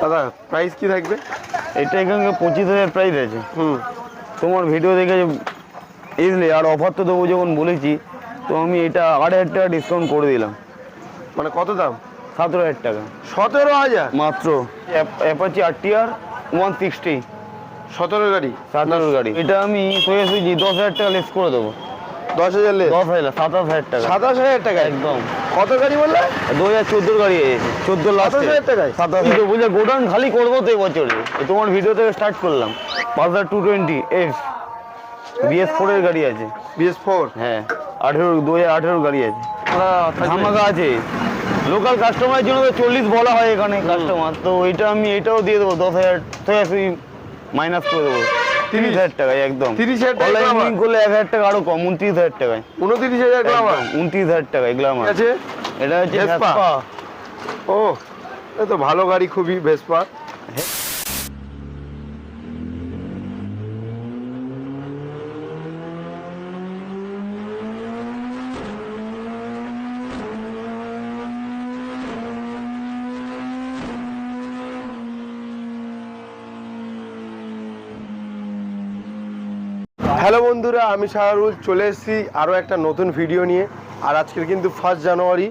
দাদা প্রাইস কি থাকবে? এটা এখানে পঁচিশ হাজার প্রাইস আছে। হুম। তোমার ভিডিও দেখে এসলে আর অফার তো দেবো যখন বলেছি তো আমি এটা আট হাজার টাকা ডিসকাউন্ট করে দিলাম। মানে কত দাম? সতেরো হাজার টাকা। সতেরো হাজার? মাত্র। Apache R T R one sixty সতেরো গাড়ি? সাতারোর গাড়ি। এটা আমি সোজাসুজি দশ হাজার টাকা লেস করে দেবো। দশ হাজার লেস? দশ হাজার সাতাশ হাজার টাকা। সাতাশ হাজার টাকা একদম। কত গাড়ি বললে? দু হাজার চোদ্দোর গাড়ি চোদ্দ হাজার টাকায়? সাতাশ বুঝলে গোডাউন খালি করব তো এই তোমার ভিডিও থেকে স্টার্ট করলাম। পাঁচ হাজার টু টোয়েন্টি এক্স বিএস ফোরের গাড়ি আছে। বিএস ফোর হ্যাঁ। আঠেরো দু হাজার আঠেরোর গাড়ি আছে। ধামাকা আছে। লোকাল কাস্টমারের জন্য তো চল্লিশ বলা হয় এখানে। কাস্টমার তো এটা আমি এটাও দিয়ে দেবো দশ হাজার। মাইনাস করে দেবো। তিরিশ হাজার টাকায় একদম। 30,000 টাকা অনলাইন glamour? লিঙ্ক করলে এক হাজার টাকা আরও কম উনত্রিশ হাজার টাকায়। উনত্রিশ হাজার গ্রামার উনত্রিশ হাজার টাকা এগুলো আছে? এটা হচ্ছে? ভেসপা ও এ তো ভালো গাড়ি খুবই ভেসপা হ্যালো বন্ধুরা, আমি শাহরুল, চলে এসেছি আরও একটা নতুন ভিডিও নিয়ে। আর আজকের কিন্তু ফার্স্ট জানুয়ারি।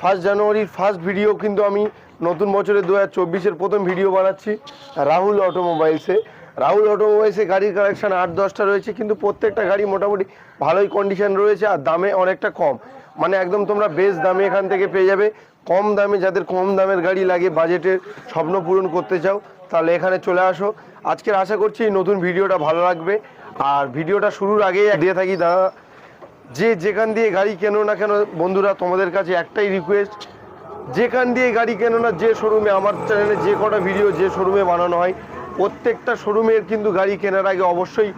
ফার্স্ট জানুয়ারির ফার্স্ট ভিডিও কিন্তু আমি নতুন বছরের দু হাজার প্রথম ভিডিও বানাচ্ছি রাহুল অটোমোবাইলসে। রাহুল অটোমোবাইলসে গাড়ির কালেকশান আট, দশটা রয়েছে, কিন্তু প্রত্যেকটা গাড়ি মোটামুটি ভালোই কন্ডিশন রয়েছে আর দামে অনেকটা কম। মানে একদম তোমরা বেশ দামে এখান থেকে পেয়ে যাবে। কম দামে যাদের কম দামের গাড়ি লাগে বাজেটের স্বপ্ন পূরণ করতে চাও, তাহলে এখানে চলে আসো। আজকের আশা করছি নতুন ভিডিওটা ভালো লাগবে। আর ভিডিওটা শুরুর আগেই দিয়ে থাকি, দাদা। যে যেখান দিয়ে গাড়ি কেনো না কেন, বন্ধুরা, তোমাদের কাছে একটাই রিকোয়েস্ট যেখান দিয়ে গাড়ি কেনো না, যে শোরুমে আমার চ্যানেলে যে কটা ভিডিও যে শোরুমে বানানো হয়, প্রত্যেকটা শোরুমের কিন্তু গাড়ি কেনার আগে অবশ্যই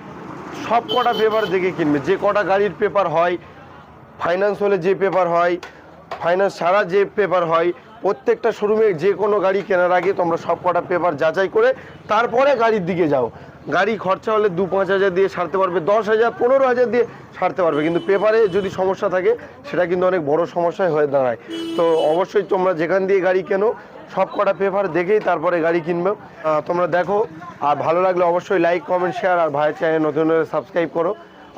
সব কটা পেপার দেখে কিনবে। যে কটা গাড়ির পেপার হয় ফাইন্যান্স হলে যে পেপার হয় ফাইন্যান্স ছাড়া যে পেপার হয়, প্রত্যেকটা শোরুমে যে কোনো গাড়ি কেনার আগে তোমরা সব কটা পেপার যাচাই করে তারপরে গাড়ির দিকে যাও। গাড়ি খরচা হলে দু পাঁচ হাজার দিয়ে সারতে পারবে, দশ হাজার, পনেরো হাজার দিয়ে সারতে পারবে। কিন্তু পেপারে যদি সমস্যা থাকে, সেটা কিন্তু অনেক বড় সমস্যায় হয়ে দাঁড়ায়। তো অবশ্যই তোমরা যেখান দিয়ে গাড়ি কেনো, সব কটা পেপার দেখেই তারপরে গাড়ি কিনবে। তোমরা দেখো, আর ভালো লাগলে অবশ্যই লাইক কমেন্ট শেয়ার আর ভাইয়ের চ্যানেল নতুন সাবস্ক্রাইব করো।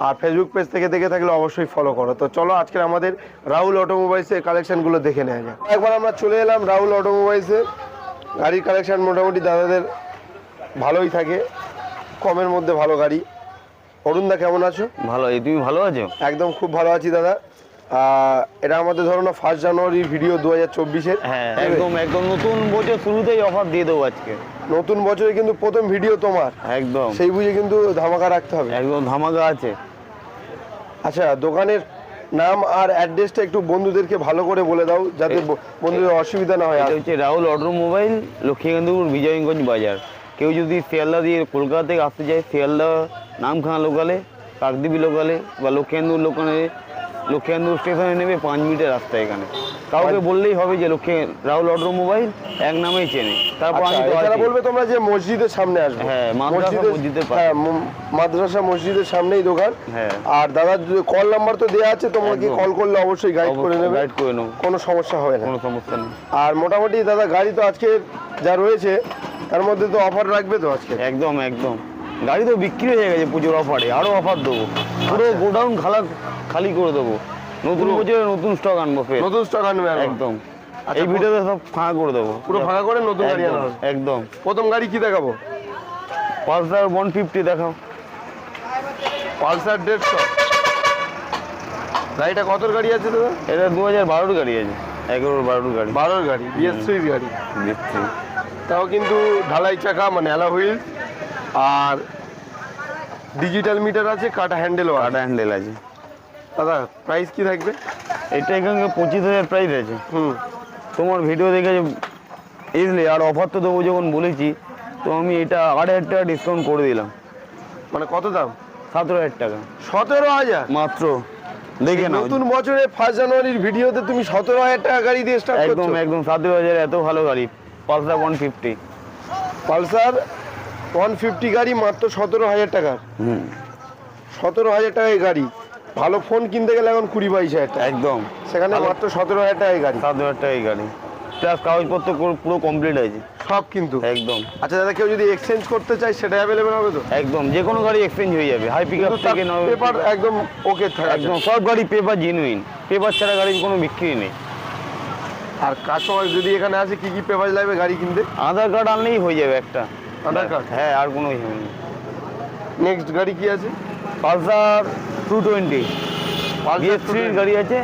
আর ফেসবুক পেজ থেকে দেখে থাকলে অবশ্যই ফলো করো। তো চলো আজকে আমাদের রাহুল অটোমোবাইলসের কালেকশানগুলো দেখে নেওয়া যাক। একবার আমরা চলে এলাম রাহুল অটোমোবাইলসে গাড়ির কালেকশান মোটামুটি দাদাদের ভালোই থাকে। কমের মধ্যে ভালো গাড়ি। অরুণদা কেমন আছো? ভালো এই তুমি ভালো আছো? একদম খুব ভালো আছি দাদা। এটা আমাদের ধরো না ফার্স্ট জানুয়ারির ভিডিও দু হাজার চব্বিশের। হ্যাঁ একদম একদম নতুন বছর শুরুতেই অফার দিয়ে দেবো আজকে। নতুন বছরে কিন্তু প্রথম ভিডিও তোমার। একদম। সেই বুঝে কিন্তু ধামাকা রাখতে হবে। একদম ধামাকা আছে। আচ্ছা দোকানের নাম আর অ্যাড্রেসটা একটু বন্ধুদেরকে ভালো করে বলে দাও যাতে বন্ধুদের অসুবিধা না হয়। এটা হচ্ছে রাহুল অটোমোবাইল লক্ষ্মীকান্তপুর বিজয়গঞ্জ বাজার। কেউ যদি শিয়ালদা দিয়ে কলকাতা থেকে আসতে চায় শিয়ালদা, নামখানা লোকালে, কাকদ্বীপি লোকালে বা লক্ষ্মীকান্তপুর লোকালে লক্ষ্মীকান্তপুর স্টেশনে নেবে পাঁচ মিনিটের রাস্তা এখানে। কাউকে বললেই হবে যে লক্ষ্মী রাহুল অটো মোবাইল এক নামেই চেনে। তারপর আচ্ছা, আমি বলবে তোমরা যে মসজিদের সামনে আসবে। হ্যাঁ, মাদ্রাসা মসজিদের। হ্যাঁ মাদ্রাসা মসজিদের সামনেই দোকান। হ্যাঁ। আর দাদা কল নাম্বার তো দেওয়া আছে তোমাকে একদম। কল করলে অবশ্যই গাইড করে নেবে। গাইড করে নেব। কোনো সমস্যা হবে না। কোনো সমস্যা নেই। আর মোটামুটি দাদা গাড়ি তো আজকে যা রয়েছে তার মধ্যে তো অফার রাখবে তো আজকে? একদম একদম। গাড়ি তো বিক্রি হয়ে গেছে পুজোর অফারে আরও অফার দেবো। পুরো গোডাউন খালা খালি করে দেবো। নতুন বছরে নতুন স্টক আনব ফের। নতুন স্টক আনবে। একদম। আচ্ছা, এই ভিডিওতে সব ফাঁকা করে দেবো। পুরো ফাঁকা করে নতুন গাড়ি আনা একদম, প্রথম গাড়ি কি দেখাবো? পালসার ওয়ান ফিফটি দেখাও। পালসার দেড়শো। গাড়িটা কতর গাড়ি আছে দাদা? এটা দু হাজার বারোর গাড়ি আছে এগারোর বারোর গাড়ি। বারোর গাড়ি বিএস থ্রির গাড়ি। তাও কিন্তু ঢালাই চাকা মানে অ্যালা হুইল আর ডিজিটাল মিটার আছে কাটা হ্যান্ডেলও কাটা হ্যান্ডেল আছে। দাদা প্রাইস কি থাকবে? এটা এখানে পঁচিশ হাজার প্রাইস আছে। হুম। তোমার ভিডিও দেখে এসলে আর অফার তো দেবো যখন বলেছি তো আমি এটা আট হাজার টাকা ডিসকাউন্ট করে দিলাম। মানে কত দাম? সতেরো হাজার টাকা। সতেরো হাজার? মাত্র। দেখে নাও। নতুন বছরে ফার্স্ট জানুয়ারির ভিডিওতে তুমি সতেরো হাজার টাকা গাড়ি দিয়ে স্টার্ট একদম একদম সতেরো হাজার এত ভালো গাড়ি। Pulsar one fifty Pulsar one fifty গাড়ি মাত্র সতেরো হাজার টাকার। হুম। সতেরো হাজার টাকায় গাড়ি। ভালো ফোন কিনতে গেলে এখন কুড়ি বাইশ হাজার টাকা। একদম। সেখানে মাত্র সতেরো হাজার টাকায় গাড়ি। সাত হাজার টাকাই গাড়ি। প্লাস কাগজপত্র পুরো- কমপ্লিট আছে। সব কিন্তু। একদম। আচ্ছা দাদা কেউ যদি এক্সচেঞ্জ করতে চায় সেটা অ্যাভেলেবেল হবে তো? একদম। যে কোনো গাড়ি এক্সচেঞ্জ হয়ে যাবে। হাই পিক আপ থেকে পেপার একদম ওকে থাকে। একদম। সব গাড়ি পেপার জেনুইন পেপার ছাড়া গাড়ির কোনো বিক্রি নেই। আর কাস্টমার যদি এখানে আসে কি কি পেপার লাগবে গাড়ি কিনতে? আধার কার্ড আনলেই হয়ে যাবে একটা। আধার কার্ড? হ্যাঁ আর কোনো ইয়ে নেই। নেক্সট গাড়ি কি আছে? পালসার টু টোয়েন্টি বিএস থ্রির 220 গাড়ি আছে।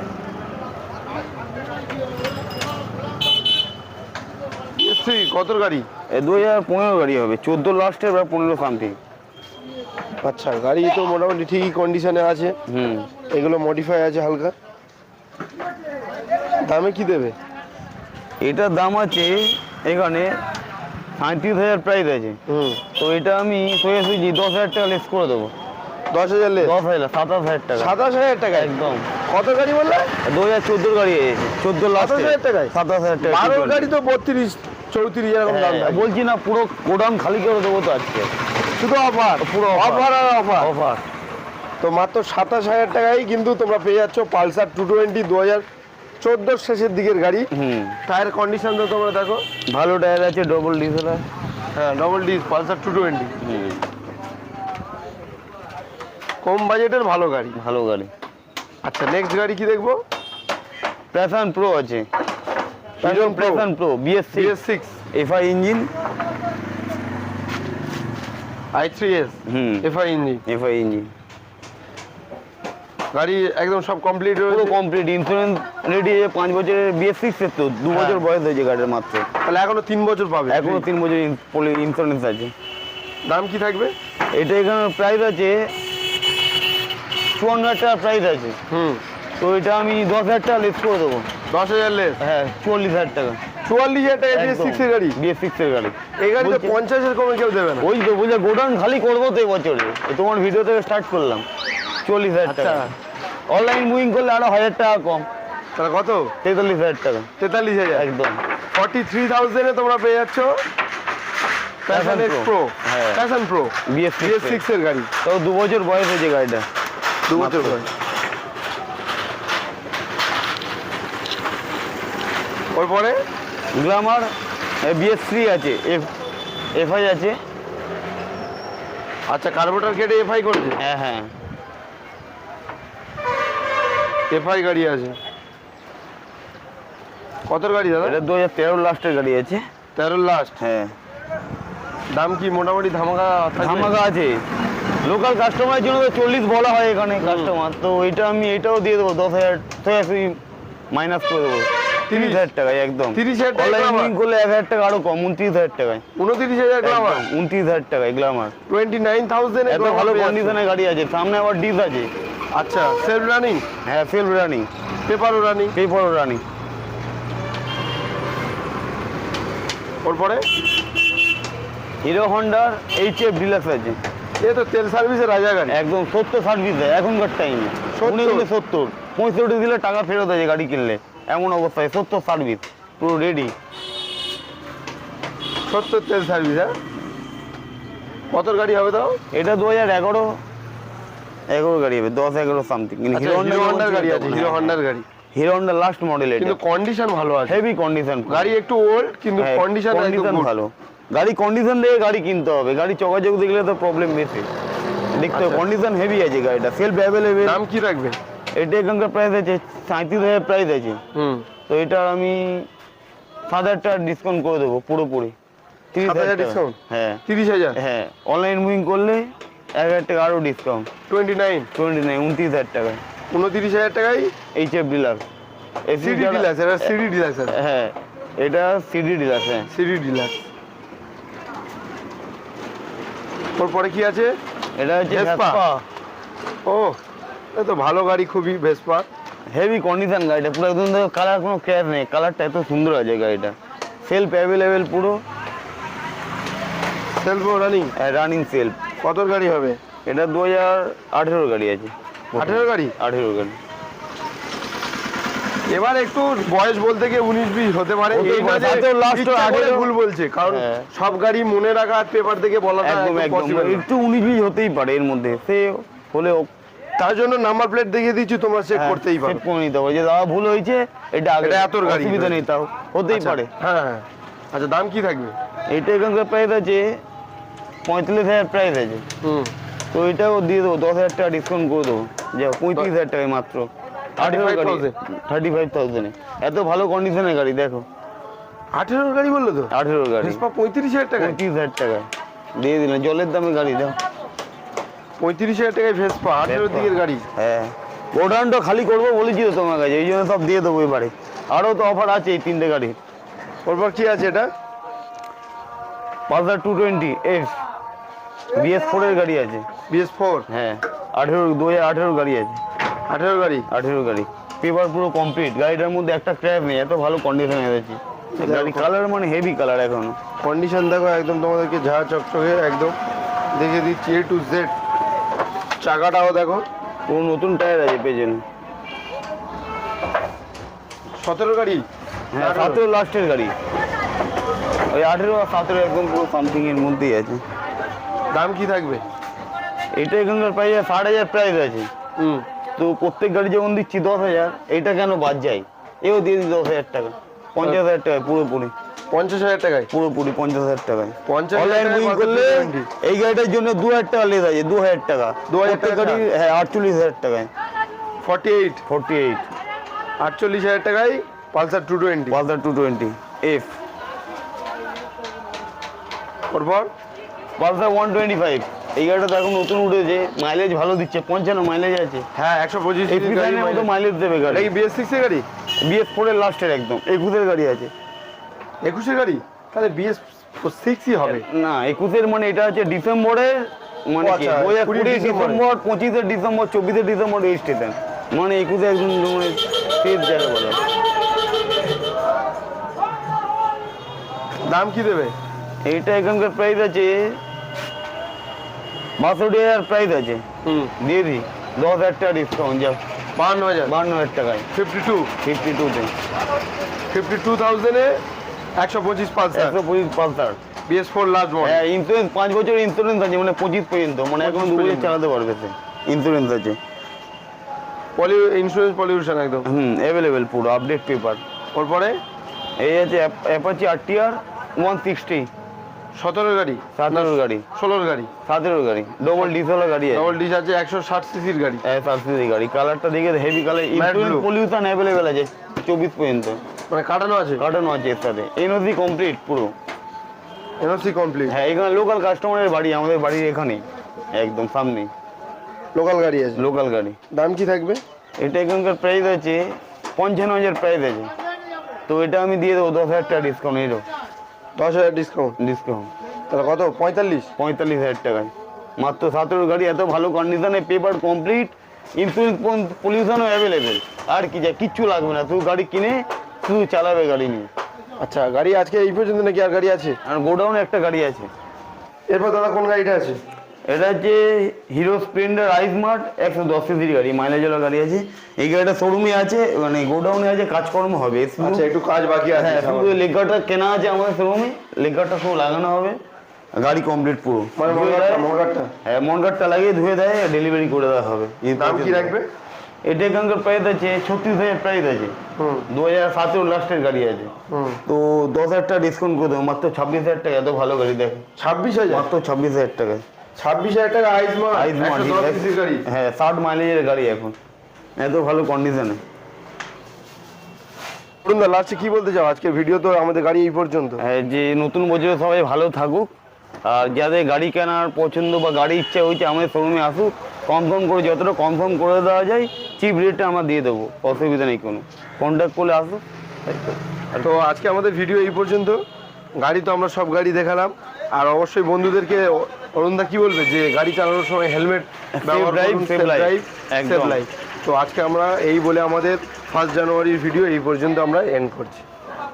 থ্রি কতর গাড়ি? দু হাজার পনেরো গাড়ি হবে চোদ্দ লাস্টের বা পনেরো সামথিং আচ্ছা গাড়ি তো মোটামুটি ঠিকই কন্ডিশনে আছে। হুম। এগুলো মডিফাই আছে হালকা। দামে কি দেবে? এটার দাম আছে এখানে সাঁত্রিশ হাজার প্রাইস আছে। তো এটা আমি সোজাসুজি দশ হাজার টাকা লেস করে দেবো। দশ হাজার লে দশ হাজার সাতাশ হাজার টাকা। সাতাশ হাজার টাকা? একদম। কত গাড়ি বললে? দু হাজার চোদ্দোর গাড়ি আছে চোদ্দ লাস্ট হাজার টাকায়? সাতাশ হাজার টাকা বারোর 220 গাড়ি তো বত্রিশ চৌত্রিশ এরকম দাম হ্যাঁ, বলছি না পুরো গোডাউন খালি করে দেবো তো আজকে। শুধু অফার পুরো অফার আর অফার অফার তো মাত্র সাতাশ হাজার টাকায় কিন্তু তোমরা পেয়ে যাচ্ছ পালসার টু টোয়েন্টি দু হাজার চোদ্দোর শেষের দিকের গাড়ি। হুম। টায়ার কন্ডিশন তো তোমরা দেখো। ভালো টায়ার আছে ডবল ডিজেল হ্যাঁ double disc Pulsar two twenty কম বাজেটের ভালো গাড়ি। ভালো গাড়ি। আচ্ছা নেক্সট গাড়ি কি দেখব? প্যাশন প্রো আছে। Passion Pro BS BS six FI engine I three S hmm. FI engine FI engine গাড়ি একদম সব কমপ্লিট পুরো রয়েছে কমপ্লিট ইন্স্যুরেন্স রেডি আছে পাঁচ বছরের বিএস সিক্সের তো দু বছর হ্যাঁ। বয়স হয়েছে গাড়ির মাত্র। তাহলে এখনও তিন বছর পাবে এখনও তিন বছর ইন্স্যুরেন্স আছে। দাম কি থাকবে? এটা এখানে প্রাইস আছে চুয়ান্ন হাজার টাকা প্রাইস আছে। হুম। তো এটা আমি দশ হাজার টাকা লেস করে দেবো। দশ হাজার লেস হ্যাঁ চুয়াল্লিশ হাজার টাকা। চুয়াল্লিশ হাজার টাকা বিএস সিক্স এর গাড়ি? বিএস সিক্সের গাড়ি। এই গাড়ি তো বলছি- পঞ্চাশের কমে কেউ দেবে না। ওই তো বুঝলে গোডাউন খালি করব তো এবছরে তোমার ভিডিও থেকে স্টার্ট করলাম। চল্লিশ হাজার আচ্ছা। টাকা। অনলাইন বুকিং করলে আরও হাজার টাকা কম। তাহলে কত? তেতাল্লিশ হাজার টাকা। তেতাল্লিশ হাজার। একদম। ফর্টি থ্রি থাউজেন্ডে তোমরা পেয়ে যাচ্ছ প্যাশন প্রো হ্যাঁ। Passion Pro BS BS six এর গাড়ি। তাও দু বছর বয়স হয়েছে গাড়িটা। দু বছর। বয়স। ওরপরে গ্লামার বিএস থ্রি আছে। এফ এফআই আছে। আচ্ছা কার্বোটার কেটে এফআই করেছে? হ্যাঁ হ্যাঁ। এফআই গাড়ি আছে। কতর গাড়ি দাদা? এটা দু হাজার তেরো লাস্টের গাড়ি আছে। তেরো লাস্ট? হ্যাঁ। দাম কি মোটামুটি ধামাকা ধামাকা আছে। লোকাল কাস্টমারের জন্য তো চল্লিশ বলা হয় এখানে কাস্টমার তো ওইটা আমি এটাও দিয়ে দেবো দশ হাজার ছয়াশি মাইনাস করে দেবো। তিরিশ। হাজার টাকায় একদম। 30,000 টাকায় অনলাইন? করলে এক হাজার টাকা আরও কম উনত্রিশ হাজার টাকায়। উনত্রিশ হাজার গ্লামার উনত্রিশ হাজার টাকায় গ্লামার টোয়েন্টি নাইন থাউজেন্ড এত ভালো কন্ডিশনের গাড়ি আছে সামনে আবার ডিস আছে। আচ্ছা সেলফ রানিং হ্যাঁ সেলফ রানিং পেপারও রানিং পেপার রানিং ওরপরে হিরো হন্ডার এইচ এফ ডিলাক্স আছে। এ তো তেল সার্ভিসের রাজা গাড়ি। একদম সত্তর সার্ভিস দেয় এখনকার টাইমে 70? উনি উনি সত্তর। পঁয়ষট্টি দিলে টাকা ফেরত আছে গাড়ি কিনলে। এমন অবস্থায় সত্তর সার্ভিস পুরো রেডি সত্তর তেল সার্ভিস হ্যাঁ? কতর গাড়ি হবে তাও? এটা দু হাজার এগারো। এগারো গাড়ি হবে দশ এগারো সামথিং আচ্ছা হিরো হন্ডার গাড়ি আছে হিরো হন্ডার গাড়ি। হিরো হন্ডার লাস্ট মডেল এটা। কিন্তু কন্ডিশন ভালো আছে। হেভি কন্ডিশন গাড়ি একটু ওল্ড কিন্তু কন্ডিশন কন্ডিশন ভালো। গাড়ি কন্ডিশন দেখে গাড়ি কিনতে হবে। গাড়ি চকাচক দেখলে তো প্রবলেম বেশি। দেখতে হবে আচ্ছা। কন্ডিশন হেভি আছে গাড়িটা। সেলফ অ্যাভেলেবেল দাম কি রাখবে? এটা এখানকার প্রাইস আছে সাঁত্রিশ হাজার প্রাইস আছে। হুম। তো এটা আমি সাত হাজার টাকা ডিসকাউন্ট করে দেবো পুরোপুরি। তিরিশ 7,000 হাজার discount? হ্যাঁ। তিরিশ হাজার? হ্যাঁ। অনলাইন বুকিং করলে এক হাজার টাকা আরও discount twenty nine twenty nine উনত্রিশ হাজার টাকা। উনত্রিশ হাজার টাকায় H F Deluxe CD Deluxe এটা সিডি আছে। হ্যাঁ এটা সিডি ডিলাক্স হ্যাঁ। সিডি ডিলাক্স ওরপরে কি আছে? এটা হচ্ছে? ভেসপা ও এ তো ভালো গাড়ি খুবই ভেসপা হেভি কন্ডিশন গাড়িটা পুরো একদম কালার কোনো ক্র্যাশ নেই। কালারটা এত সুন্দর আছে গাড়িটা। সেলফ অ্যাভেলেবেল পুরো। সেলফ রানিং রানিং সেলফ কতর গাড়ি হবে? এটা দু হাজার আঠেরোর গাড়ি আছে। আঠেরো গাড়ি? আঠেরো গাড়ি। এবার একটু বয়স বলতে গিয়ে উনিশ বিশ হতে পারে। হতেই এই না পারে, যে তাতেও last ইচ্ছা করে 18 ভুল বলছে কারণ হ্যাঁ। সব গাড়ি মনে রাখা পেপার থেকে বলাটা একদম। একটু উনিশ বিশ হতেই পারে এর মধ্যে। সে হলেও তার জন্য নাম্বার প্লেট দেখিয়ে দিচ্ছি তোমরা চেক করতেই পারো। চেক করে নিতে হবে। যে দাদা ভুল হয়েছে এটা আগে এতর গাড়ি। অসুবিধা নেই তাও হতেই আচ্ছা, পারে। হ্যাঁ হ্যাঁ। আচ্ছা দাম কি থাকবে? এটা এখানকার প্রাইস আছে পঁয়তাল্লিশ হাজার প্রাইস আছে। হুম। তো এটাও দিয়ে দেবো দশ হাজার টাকা ডিসকাউন্ট করে দেবো। যা পঁয়ত্রিশ হাজার টাকায় মাত্র। আঠেরো গাড়ি থার্টি ফাইভ থাউজেন্ডে এত ভালো কন্ডিশনের গাড়ি দেখো। আঠেরোর গাড়ি বলল তো? আঠেরো গাড়ি। পঁয়ত্রিশ হাজার টাকা পঁয়ত্রিশ হাজার টাকায় দিয়ে দিলাম জলের দামে গাড়ি দাও। পঁয়ত্রিশ হাজার টাকায় ভেসপা আঠেরো দিকের গাড়ি। হ্যাঁ। গোডাউনটা খালি করব বলেছি তো তোমার কাছে এই জন্য সব দিয়ে দেবো এবারে। আরও তো অফার আছে এই তিনটে গাড়ি ওরপর কি আছে এটা? Pulsar two twenty F BS ফোরের গাড়ি আছে। বিএস ফোর হ্যাঁ। আঠেরো দু হাজার আঠেরো গাড়ি আছে। আঠেরো গাড়ি? আঠেরো গাড়ি। পেপার পুরো কমপ্লিট গাড়িটার মধ্যে একটা ক্র্যাপ নেই এত ভালো কন্ডিশনে আছে গাড়ি কালার মানে হেভি কালার এখনও। কন্ডিশন দেখো একদম তোমাদেরকে ঝা চকচকে একদম দেখে দিচ্ছি এ টু জেড চাকাটাও দেখো। পুরো নতুন টায়ার আছে পেছনে। সতেরো গাড়ি? হ্যাঁ সতেরো লাস্টের গাড়ি। ওই আঠেরো আর সতেরো একদম পুরো সামথিং এর মধ্যেই আছে। দাম কি থাকবে? এটা এখানকার প্রাইস ষাট হাজার প্রাইস আছে। হুম। তো প্রত্যেক গাড়ি যেমন দিচ্ছি দশ হাজার এটা কেন বাদ যায়? এও দিয়ে দিই দশ হাজার টাকা। পঞ্চাশ হাজার টাকায় পুরোপুরি। পঞ্চাশ হাজার টাকায়? পুরোপুরি পঞ্চাশ হাজার টাকায়। পঞ্চাশ অনলাইন বুকিং করলে এই গাড়িটার জন্য দু হাজার টাকা লেস আছে দু হাজার টাকা। দু হাজার টাকা। গাড়ি হ্যাঁ আটচল্লিশ হাজার টাকায়। ফর্টি এইট ফোরটি এইট আটচল্লিশ হাজার টাকায় Pulsar two twenty Pulsar two twenty F ওরপর? Pulsar one twenty five এই গাড়িটা তো এখন নতুন উঠেছে। মাইলেজ ভালো দিচ্ছে। পঞ্চান্ন মাইলেজ আছে। হ্যাঁ একশো পঁচিশ এই মতো মাইলেজ দেবে গাড়ি। কি বিএস সিক্সের গাড়ি? বিএস ফোরের লাস্টের একদম। একুশের গাড়ি আছে। একুশের গাড়ি? তাহলে বিএস সিক্সই হবে। না একুশের মানে এটা হচ্ছে ডিসেম্বরের মানে আচ্ছা, কুড়ি ডিসেম্বর। পঁচিশে ডিসেম্বর চব্বিশে ডিসেম্বর রেজিস্ট্রেশন মানে একুশে একদম মানে শেষ জায়গা বলে। দাম কি দেবে? এইটা এখানকার প্রাইস আছে বাষট্টি হাজার প্রাইস আছে। হুম। দিয়ে দিই। দশ হাজার টাকা ডিসকাউন্ট যা। বাহান্ন হাজার। বান্ন হাজার টাকায়। ফিফটি টু ফিফটি টুতে ফিফটি টু থাউজেন্ডে একশো পঁচিশ পালসার। একশো পঁচিশ Pulsar. BS four last model হ্যাঁ ইন্স্যুরেন্স পাঁচ বছর ইন্স্যুরেন্স আছে মানে পঁচিশ পর্যন্ত। মানে এখন দু বছর চালাতে পারবে সে। ইন্স্যুরেন্স আছে। পলি ইন্স্যুরেন্স পলিউশন একদম। হুম অ্যাভেলেবেল পুরো আপডেট পেপার ওরপরে? এই আছে Apache R T R one sixty সতেরো গাড়ি। সতেরোর গাড়ি। ষোলোর গাড়ি। সতেরোর গাড়ি। ডবল ডিসেলের গাড়ি ডবল ডিস আছে একশো ষাট সিসির গাড়ি। সাবসিডি গাড়ি। কালারটা দেখে heavy colour insurance pollution available আছে চব্বিশ পর্যন্ত। মানে কাটানো আছে? কাটানো আছে এর সাথে। এনওসি কমপ্লিট পুরো। এনওসি কমপ্লিট হ্যাঁ এখানে লোকাল কাস্টমারের বাড়ি আমাদের বাড়ির এখানেই একদম সামনেই লোকাল গাড়ি আছে? লোকাল গাড়ি। দাম কি থাকবে? এটা এখানকার প্রাইস আছে পঞ্চান্ন হাজার প্রাইস আছে। তো এটা আমি দিয়ে দেবো দশ হাজার টাকা ডিসকাউন্ট এরও দশ হাজার ডিসকাউন্ট ডিসকাউন্ট তাহলে কত? পঁয়তাল্লিশ? পঁয়তাল্লিশ হাজার টাকায় মাত্র সতেরো গাড়ি এত ভালো কন্ডিশনে পেপার কমপ্লিট ইন্স্যুরেন্স পলিউশনও অ্যাভেলেবেল আর কি যায় কিচ্ছু লাগবে না শুধু গাড়ি কিনে শুধু চালাবে গাড়ি নিয়ে। আচ্ছা গাড়ি আজকে এই পর্যন্ত নাকি আর গাড়ি আছে? আর গোডাউনে একটা গাড়ি আছে। এরপর দাদা কোন গাড়িটা আছে? এটা হচ্ছে হিরো স্প্লেন্ডার আইস মার্ট একশো দশ সিসির গাড়ি মাইলেজওয়ালা গাড়ি আছে। এই গাড়িটা শোরুমে আছে মানে গোডাউনে আছে কাজকর্ম হবে। আচ্ছা একটু কাজ বাকি আছে। হ্যাঁ শুধু লেখাটা কেনা আছে আমাদের শোরুমে লেখাটা সব লাগানো হবে। গাড়ি কমপ্লিট পুরো। মানে হ্যাঁ মনগাটটা লাগিয়ে ধুয়ে দেয় ডেলিভারি করে দেওয়া হবে। দাম কি রাখবে? এটা এখানকার প্রাইস আছে ছত্রিশ হাজার প্রাইস আছে। দু হাজার সতেরো লাস্টের গাড়ি আছে। তো দশ হাজার টাকা ডিসকাউন্ট করে দেবো মাত্র ছাব্বিশ হাজার টাকা এত ভালো গাড়ি দেখে। ছাব্বিশ হাজার? মাত্র ছাব্বিশ হাজার টাকায়। ছাব্বিশ হাজার টাকা আইসমান আইস একশো দশ সিসির গাড়ি। হ্যাঁ ষাট মাইলেজের গাড়ি এখন। এত ভালো কন্ডিশনে দা লাস্টে কি বলতে চাও? আজকের ভিডিও তো আমাদের গাড়ি এই পর্যন্ত। হ্যাঁ, যে নতুন বছরে সবাই ভালো থাকুক। আর যাদের গাড়ি কেনার পছন্দ বা গাড়ি ইচ্ছা হয়েছে আমাদের শোরুমে আসুক। কনফার্ম করে যতটা কনফার্ম করে দেওয়া যায় চিপ রেটে আমরা দিয়ে দেবো। অসুবিধা নেই কোনো। কন্ট্যাক্ট করলে আসুক। তো আজকে আমাদের ভিডিও এই পর্যন্ত। গাড়ি তো আমরা সব গাড়ি দেখালাম। আর অবশ্যই বন্ধুদেরকে অরুণদা কি বলবে? যে গাড়ি চালানোর সময় হেলমেট ব্যবহার করুন সেফ ড্রাইভ সেফ লাইফ তো আজকে আমরা এই বলে আমাদের ফার্স্ট জানুয়ারির ভিডিও এই পর্যন্ত আমরা এন্ড করছি।